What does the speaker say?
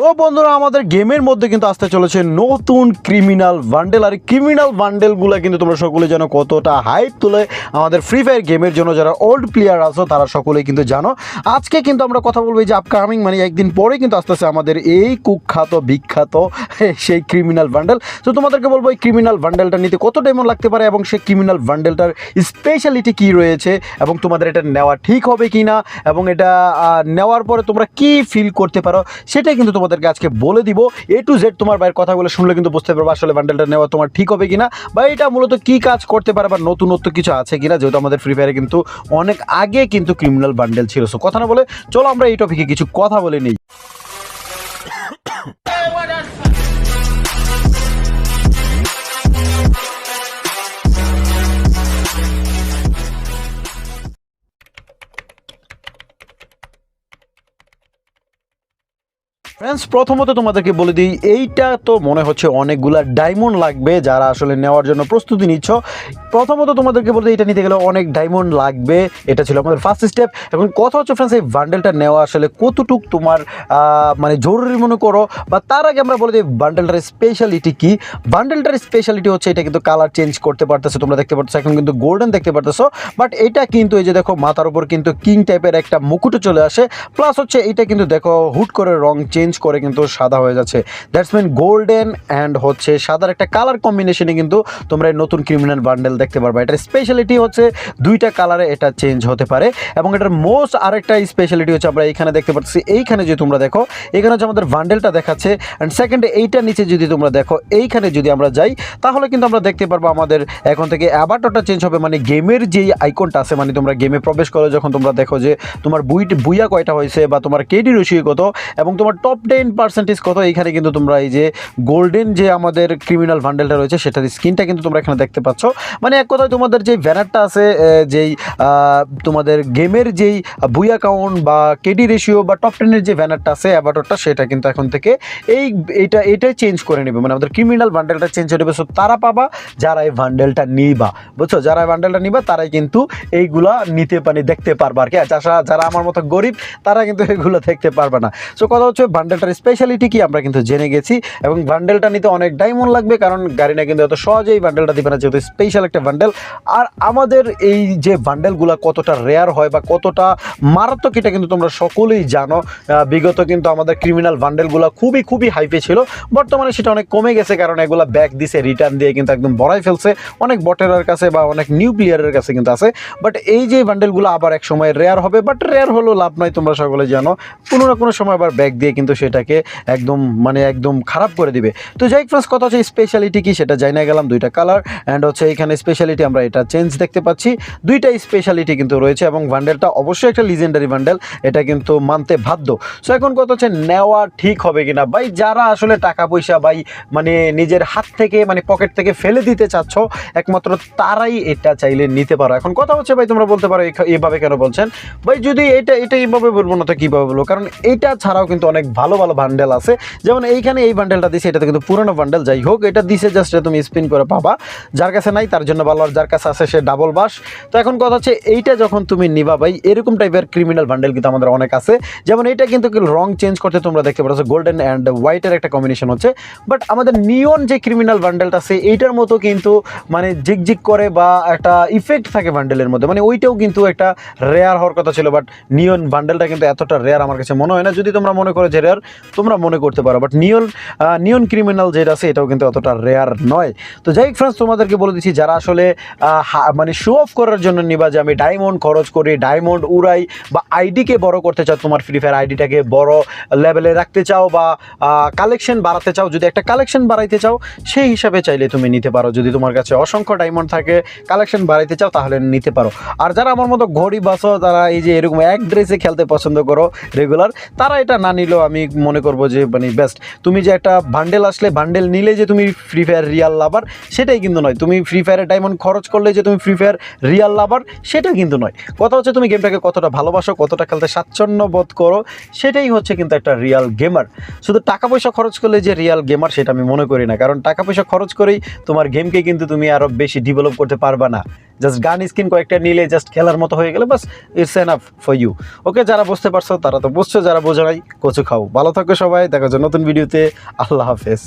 তো বন্ধুরা, আমাদের গেমের মধ্যে কিন্তু আসতে চলেছে নতুন ক্রিমিনাল বান্ডেল আর ক্রিমিনাল বান্ডেলগুলো কিন্তু তোমরা সকলে জানো কতটা হাইপ তুলে আমাদের ফ্রি ফায়ার গেমের জন্য। যারা ওল্ড প্লেয়ার আছো, তারা সকলেই কিন্তু জানো। আজকে কিন্তু আমরা কথা বলব যে আপকামিং মানে একদিন পরে কিন্তু আসতেছে আমাদের এই কুখ্যাত, বিখ্যাত সেই ক্রিমিনাল বান্ডেল তো তোমাদেরকে বলব, এই ক্রিমিনাল বান্ডেলটা নিতে কত টাইম লাগতে পারে এবং সেই ক্রিমিনাল বান্ডেলটার স্পেশালিটি কি রয়েছে এবং তোমাদের এটা নেওয়া ঠিক হবে কি না এবং এটা নেওয়ার পরে তোমরা কি ফিল করতে পারো, সেটাই কিন্তু তোমাদেরকে আজকে বলে দিব এ টু জেড তোমার ভাইয়ের কথাগুলো শুনলে কিন্তু বুঝতে পারবে আসলে বান্ডেলটা নেওয়া তোমার ঠিক হবে কিনা বা এটা মূলত কি কাজ করতে পারে বা নতুনত্ব কিছু আছে কিনা, যেহেতু আমাদের ফ্রি ফায়ারে কিন্তু অনেক আগে কিন্তু ক্রিমিনাল বান্ডেল ছিল। সো কথা না বলে চলো আমরা এই টপিকে কিছু কথা বলে নিই। ফ্রেন্ডস প্রথমত তোমাদেরকে বলে দিই, এইটা তো মনে হচ্ছে অনেকগুলা ডায়মন্ড লাগবে যারা আসলে নেওয়ার জন্য প্রস্তুতি নিচ্ছ। প্রথমত তোমাদেরকে বলতে এটা নিতে গেলে অনেক ডায়মন্ড লাগবে। এটা ছিল আমাদের ফার্স্ট স্টেপ এখন কথা হচ্ছে ফ্রেন্ডস এই বান্ডেলটা নেওয়া আসলে কতটুক তোমার মানে জরুরি মনে করো? বা তার আগে আমরা বলে দিই বান্ডেলটার স্পেশালিটি কি? বান্ডেলটার স্পেশালিটি হচ্ছে, এটা কিন্তু কালার চেঞ্জ করতে পারতেছো, তোমরা দেখতে পারতেছো, এখন কিন্তু গোল্ডেন দেখতে পারতেছো। বাট এটা কিন্তু এই যে দেখো, মাথার উপর কিন্তু কিং টাইপের একটা মুকুটও চলে আসে। প্লাস হচ্ছে, এটা কিন্তু দেখো, হুট করে রং চেঞ্জ করে কিন্তু সাদা হয়ে যাচ্ছে। দ্যাটস মিন গোল্ডেন অ্যান্ড হচ্ছে সাদার একটা কালার কম্বিনেশনে কিন্তু তোমরা নতুন ক্রিমিনাল বান্ডেল দেখতে পারবে। এটার স্পেশালিটি হচ্ছে দুইটা কালারে এটা চেঞ্জ হতে পারে এবং এটার মোস্ট আরেকটা স্পেশালিটি হচ্ছে আমরা এইখানে দেখতে পাচ্ছি। এইখানে যে তোমরা দেখো, এখানে হচ্ছে আমাদের বান্ডেলটা দেখাচ্ছে অ্যান্ড সেকেন্ডে এইটার নিচে যদি তোমরা দেখো, এইখানে যদি আমরা যাই, তাহলে কিন্তু আমরা দেখতে পারব আমাদের এখন থেকে অ্যাবারটা চেঞ্জ হবে। মানে গেমের যেই আইকনটা আছে মানে তোমরা গেমে প্রবেশ করো, যখন তোমরা দেখো যে তোমার বুই বুইয়া কয়টা হয়েছে বা তোমার কেডি রসিয়ে কত এবং তোমার টপ টেন পার্সেন্টেজ কত? এইখানে কিন্তু তোমরা এই যে গোল্ডেন যে আমাদের ক্রিমিনাল ভান্ডেলটা রয়েছে, সেটার স্ক্রিনটা কিন্তু তোমরা এখানে দেখতে পাচ্ছ। মানে এক কথায় তোমাদের যে ব্যানারটা আছে যেই তোমাদের গেমের যেই বুই অ্যাকাউন্ট বা কেডি রেশিও বা টপ টেনের যে ব্যানারটা আছে অ্যাভাটারটা সেটা কিন্তু এখন থেকে এই, এটা, এটাই চেঞ্জ করে নেবে। মানে আমাদের ক্রিমিনাল ভান্ডেলটা চেঞ্জ হয়ে নেবে সো তারা পাবা, যারা এই বান্ডেলটা নিবা। বুঝছ? যারা এই বান্ডেলটা নিবা, তারাই কিন্তু এইগুলা নিতে পারি দেখতে পারবা আর কি। যারা আমার মতো গরিব, তারা কিন্তু এগুলো দেখতে পারবে না। সো কথা হচ্ছে বান্ডেলটার স্পেশালিটি কি আমরা কিন্তু জেনে গেছি এবং বান্ডেলটা নিতে অনেক ডায়মন্ড লাগবে, কারণ গাড়িটা কিন্তু এত সহজেই বান্ডেলটা দিবে না, যেহেতু স্পেশাল একটা বান্ডেল আর আমাদের এই যে বান্ডেলগুলো কতটা রেয়ার হয় বা কতটা মারাত্মক, এটা কিন্তু তোমরা সকলেই জানো। বিগত কিন্তু আমাদের ক্রিমিনাল বান্ডেলগুলো খুবই খুবই হাইপে ছিল। বর্তমানে সেটা অনেক কমে গেছে, কারণ এগুলো ব্যাক দিছে রিটার্ন দিয়ে কিন্তু একদম বড়াই ফেলছে। অনেক বটেরার কাছে বা অনেক নিউ প্লেয়ারের কাছে কিন্তু আছে। বাট এই যে বান্ডেলগুলো আবার এক সময় রেয়ার হবে বাট রেয়ার হলেও লাভ নাই, তোমরা সকলে জানো। কোনো না কোনো সময় আবার ব্যাক দিয়ে কিন্তু সেটাকে একদম মানে একদম খারাপ করে দিবে। তো যাই ফ্রেন্ডস কথা হচ্ছে স্পেশালিটি কি সেটা জানা গেলাম, দুইটা কালার অ্যান্ড হচ্ছে এখানে স্পেশালিটি আমরা এটা চেঞ্জ দেখতে পাচ্ছি। দুইটা স্পেশালিটি কিন্তু রয়েছে এবং বান্ডেলটা অবশ্যই একটা লিজেন্ডারি বান্ডেল এটা কিন্তু মানতে বাধ্য। সো এখন কথা হচ্ছে নেওয়া ঠিক হবে কিনা? ভাই, যারা আসলে টাকা পয়সা ভাই মানে নিজের হাত থেকে মানে পকেট থেকে ফেলে দিতে চাচ্ছ, একমাত্র তারাই এটা চাইলে নিতে পারো। এখন কথা হচ্ছে ভাই, তোমরা বলতে পারো এইভাবে কেন বলছেন? ভাই, যদি এটা এটা এইভাবে বলব না তো কীভাবে বলব? কারণ এটা ছাড়াও কিন্তু অনেক ভালো ভালো ভালো বান্ডেল আছে। যেমন এইখানে এই বান্ডেলটা দিছে এটা কিন্তু পুরোনো বান্ডেল যাই হোক, এটা দিছে জাস্ট তুমি স্পিন করে পাবা। যার কাছে নাই, তার জন্য ভালো, আর যার কাছে আছে, সে ডাবল বাস। তো এখন কথা হচ্ছে, এইটা যখন তুমি নিবা ভাই, এরকম টাইপের ক্রিমিনাল বান্ডেল কিন্তু আমাদের অনেক আছে। যেমন এটা কিন্তু রং চেঞ্জ করতে তোমরা দেখতে পাচ্ছ গোল্ডেন অ্যান্ড হোয়াইটের একটা কম্বিনেশন হচ্ছে। বাট আমাদের নিয়ন যে ক্রিমিনাল বান্ডেলটা আছে, এইটার মতো কিন্তু মানে জিকজিক করে বা একটা ইফেক্ট থাকে বান্ডেলের মধ্যে। মানে ওইটাও কিন্তু একটা রেয়ার হওয়ার কথা ছিল বাট নিয়ন বান্ডেলটা কিন্তু এতটা রেয়ার আমার কাছে মনে হয় না। যদি তোমরা মনে করো যে রেয়ার তোমরা মনে করতে পারো বাট নিয়ন নিয়ন ক্রিমিনাল যেটা আছে, এটাও কিন্তু অতটা রেয়ার নয়। তো যাই ফ্রেন্ডস তোমাদেরকে বলে দিচ্ছি, যারা আসলে মানে শো অফ করার জন্য নিবা যে আমি ডায়মন্ড খরচ করি ডায়মন্ড উড়াই, বা আইডিকে বড় করতে চাও, তোমার ফ্রি ফায়ার আইডিটাকে বড় লেভেলে রাখতে চাও, বা কালেকশন বাড়াতে চাও, যদি একটা কালেকশন বাড়াইতে চাও, সেই হিসাবে চাইলে তুমি নিতে পারো। যদি তোমার কাছে অসংখ্য ডায়মন্ড থাকে কালেকশন বাড়াইতে চাও, তাহলে নিতে পারো। আর যারা আমার মতো ঘড়ি বাসো, তারা এই যে এরকম এক ড্রেসে খেলতে পছন্দ করো রেগুলার তারা এটা না নিলেও আমি মনে করব যে মানে বেস্ট তুমি যে একটা বান্ডেল আসলে বান্ডেল নিলে যে তুমি ফ্রি ফায়ার রিয়াল লাভার সেটাই কিন্তু নয়। তুমি ফ্রি ফায়ারে ডায়মন্ড খরচ করলে যে তুমি ফ্রি ফায়ার রিয়াল লাভার সেটা কিন্তু নয়। কথা হচ্ছে তুমি গেমটাকে কতটা ভালোবাসো, কতটা খেলতে স্বাচ্ছন্দ্য বোধ করো, সেটাই হচ্ছে কিন্তু একটা রিয়াল গেমার শুধু টাকা পয়সা খরচ করলে যে রিয়াল গেমার সেটা আমি মনে করি না। কারণ টাকা পয়সা খরচ করেই তোমার গেমকে কিন্তু তুমি আরও বেশি ডেভেলপ করতে পারবা না। জাস্ট গান স্কিন কয়েকটা নিলে জাস্ট খেলার মতো হয়ে গেলে বাস it's en enough for you okay যারা বুঝতে পারছ তারা তো বুঝছ, যারা বোঝো নাই, কচু খাও। ভালো থাকো সবাই, দেখা যাচ্ছে নতুন ভিডিওতে আল্লাহ হাফেজ।